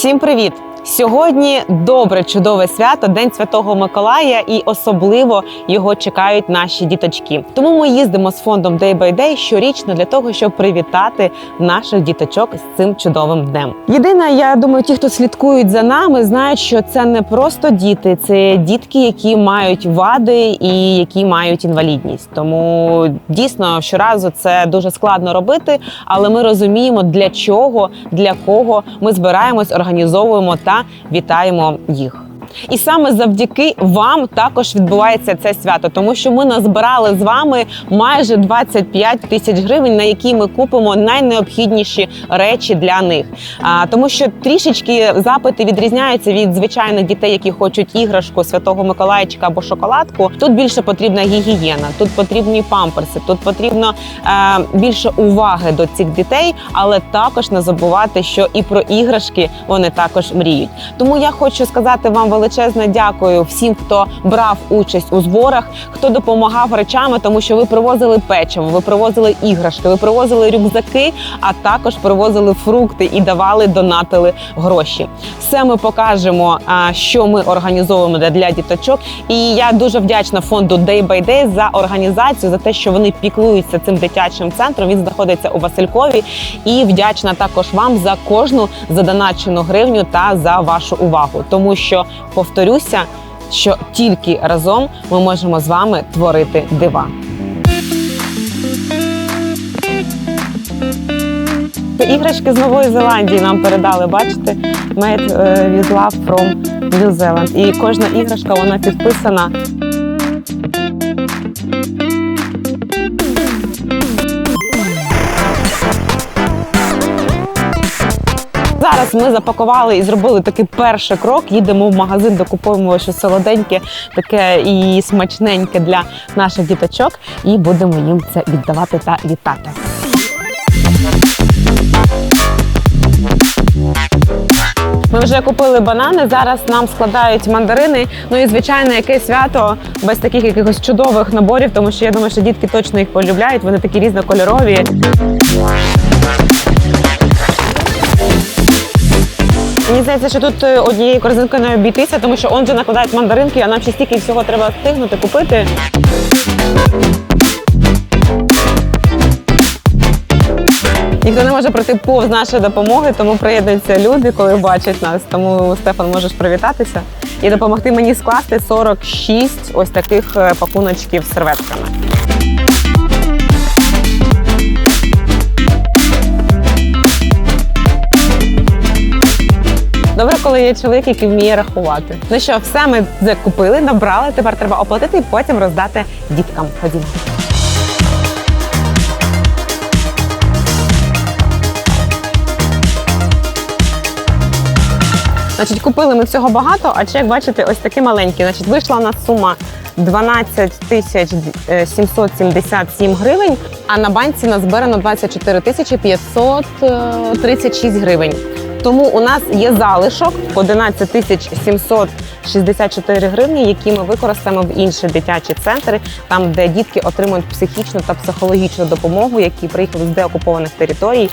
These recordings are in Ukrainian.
Всім привіт! Сьогодні добре чудове свято, День Святого Миколая, і особливо його чекають наші діточки. Тому ми їздимо з фондом Day by Day щорічно для того, щоб привітати наших діточок з цим чудовим днем. Єдине, я думаю, ті, хто слідкують за нами, знають, що це не просто діти, це дітки, які мають вади і які мають інвалідність. Тому дійсно щоразу це дуже складно робити, але ми розуміємо, для чого, для кого ми збираємось, організовуємо та вітаємо їх. І саме завдяки вам також відбувається це свято, тому що ми назбирали з вами майже 25 тисяч гривень, на які ми купимо найнеобхідніші речі для них. А, тому що трішечки запити відрізняються від звичайних дітей, які хочуть іграшку святого Миколаїчка або шоколадку. Тут більше потрібна гігієна, тут потрібні памперси, тут потрібно е, більше уваги до цих дітей, але також не забувати, що і про іграшки вони також мріють. Тому я хочу сказати вам величезне дякую всім, хто брав участь у зборах, хто допомагав речами, тому що ви привозили печиво, ви привозили іграшки, ви привозили рюкзаки, а також привозили фрукти і давали, донатили гроші. Все ми покажемо, що ми організовуємо для- діточок. І я дуже вдячна фонду Day by Day за організацію, за те, що вони піклуються цим дитячим центром. Він знаходиться у Василькові. І вдячна також вам за кожну задоначену гривню та за вашу увагу, тому що повторюся, що тільки разом ми можемо з вами творити дива. Іграшки з Нової Зеландії нам передали. Бачите, Made е, with love from New Zealand. І кожна іграшка вона підписана. Зараз ми запакували і зробили такий перший крок. Їдемо в магазин, докуповуємо щось солоденьке, таке і смачненьке для наших діточок, і будемо їм це віддавати та вітати. Ми вже купили банани. Зараз нам складають мандарини. Ну і звичайно, яке свято без таких якихось чудових наборів, тому що я думаю, що дітки точно їх полюбляють. Вони такі різнокольорові. Мені здається, що тут е, однією корзинкою не обійтися, тому що он вже накладають мандаринки, а нам ще стільки всього треба встигнути купити. Ніхто не може пройти повз нашої допомоги, тому приєднуються люди, коли бачать нас. Тому Стефан можеш привітатися і допомогти мені скласти 46 ось таких е, пакуночків з серветками. Добре, коли є чоловік, який вміє рахувати. Ну що, все ми закупили, набрали. Тепер треба оплатити і потім роздати діткам. Ходімо. Значить, купили ми всього багато, а чек, бачите, ось такий маленький. Значить, вийшла у нас сума 12 тисяч е, 777 гривень, а на банці назбирано 24 тисячі 536 гривень. Тому у нас є залишок 11 тисяч 764 гривні, які ми використаємо в інші дитячі центри, там де дітки отримують психічну та психологічну допомогу, які приїхали з деокупованих територій.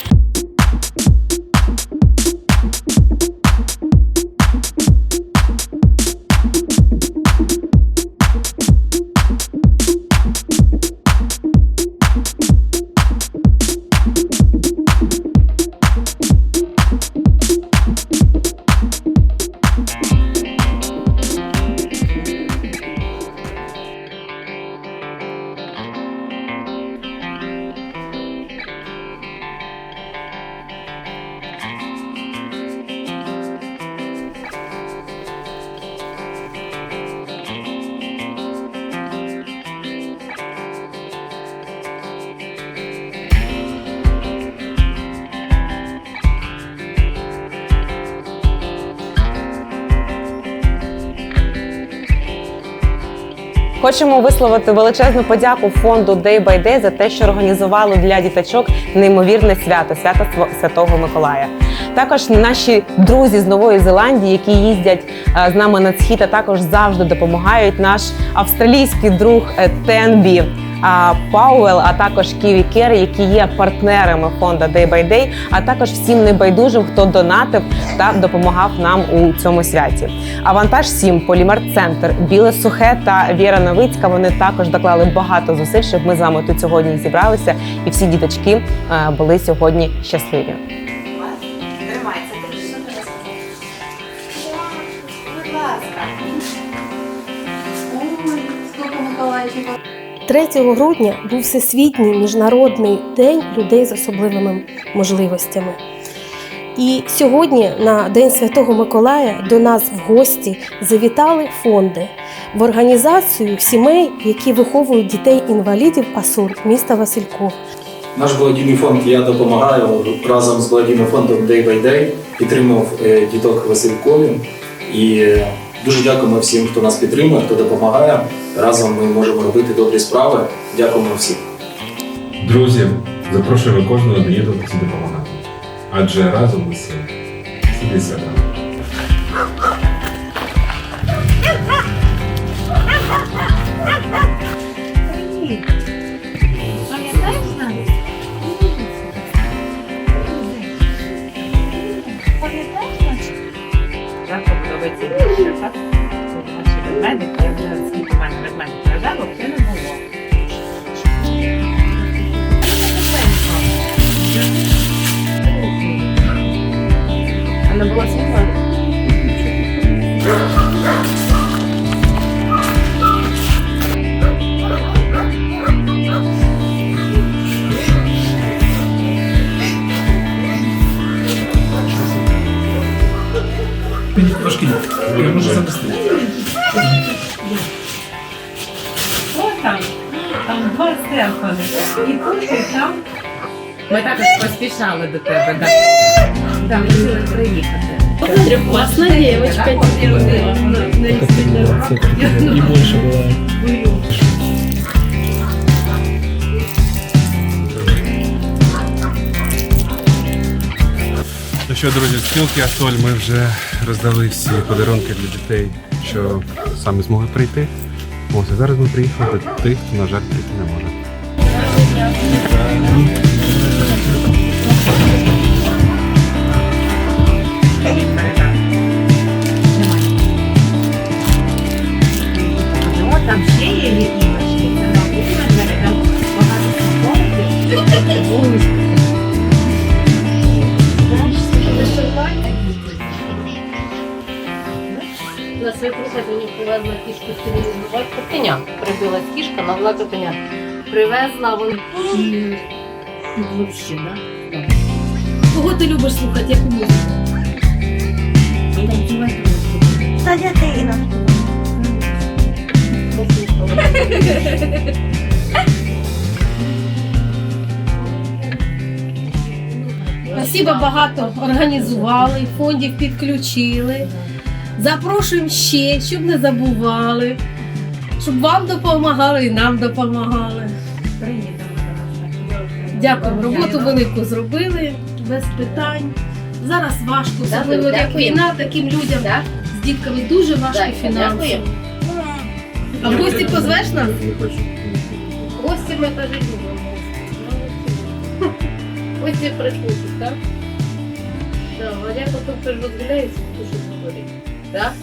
Хочемо висловити величезну подяку фонду Day by Day за те, що організували для діточок неймовірне свято свято Св- Святого Миколая. Також наші друзі з Нової Зеландії, які їздять е, з нами на схід, а також завжди допомагають. Наш австралійський друг е, Тенбі а, Пауел, а також Ківі Кер, які є партнерами фонду Day by Day, а також всім небайдужим, хто донатив та допомагав нам у цьому святі. Авантаж 7, Полімер Центр, Біле Сухе та Віра Новицька. Вони також доклали багато зусиль, щоб ми з вами тут сьогодні зібралися, і всі діточки е, були сьогодні щасливі. Миколаївчика? 3 грудня був Всесвітній міжнародний день людей з особливими можливостями. І сьогодні, на День Святого Миколая, до нас в гості завітали фонди в організацію сімей, які виховують дітей-інвалідів АСУР міста Васильков. Наш благодійний фонд Я допомагаю разом з благодійним фондом Day by Day підтримав е, діток Василькові. І е, дуже дякуємо всім, хто нас підтримує, хто допомагає. Разом ми можемо робити добрі справи. Дякуємо всім. Друзі, запрошуємо кожного доєднуватися допомагати. Адже разом ми сили. Сиди свята. Можу. О, там, там два стелфони. І тут, і там. Ми також поспішали до тебе, так. Да, ми хотіли приїхати. на дівчинка. И больше бывает. Що, друзі, спілки Асоль ми вже роздали всі подарунки для дітей, що самі змогли прийти. Ось, зараз ми приїхали до тих, хто, на жаль, прийти не може. Свекруха мені привезла кішку з стерилізувати. Котеня прибилась кішка, навела котеня. Привезла вон. Вообще, да? Кого ти любиш слухати, яку музику? Та дитина. Спасибо багато організували, фондів підключили. Запрошуємо ще, щоб не забували, щоб вам допомагали і нам допомагали. Дякую, роботу велику зробили, без питань. Зараз важко, особливо як війна, таким людям Так? з дітками дуже важко фінансово. дякуємо. А в гості позвеш нас? Гості ми теж любимо. Гості приходять, так? Так, а я потім перерозгляюся, дуже говорить. Так?